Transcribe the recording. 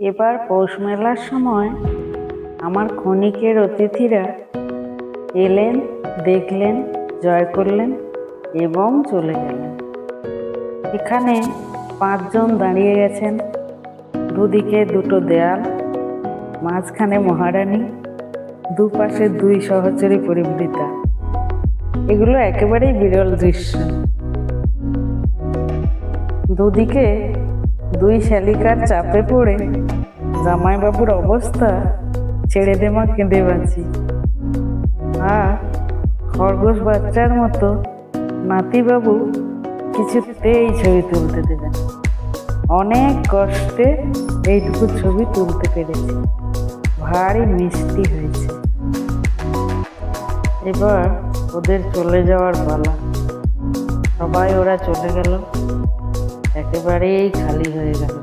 এবার পৌষ মেলার সময় আমার ক্ষণিকের অতিথিরা এলেন, দেখলেন, জয় করলেন এবং চলে গেলেন। এখানে পাঁচজন দাঁড়িয়ে গেছেন। দুদিকে দুটো দেয়াল, মাঝখানে মহারানী, দুপাশে দুই সহচরী পরিবৃতা। এগুলো একেবারেই বিরল দৃশ্য। দুদিকে দুই শালিকার চাপে পড়ে জামাইবাবুর অবস্থা ছেড়ে দে মা কেঁদে বাঁচি। আর খরগোশ বাচ্চার মতো নাতিবাবু কিছুতেই ছবি তুলতে দেবেন অনেক কষ্টে এইটুকু ছবি তুলতে পেরেছি। ভারী মিষ্টি হয়েছে। এবার ওদের চলে যাওয়ার পালা। সবাই ওরা চলে গেল। একেবারেই খালি হয়ে গেল।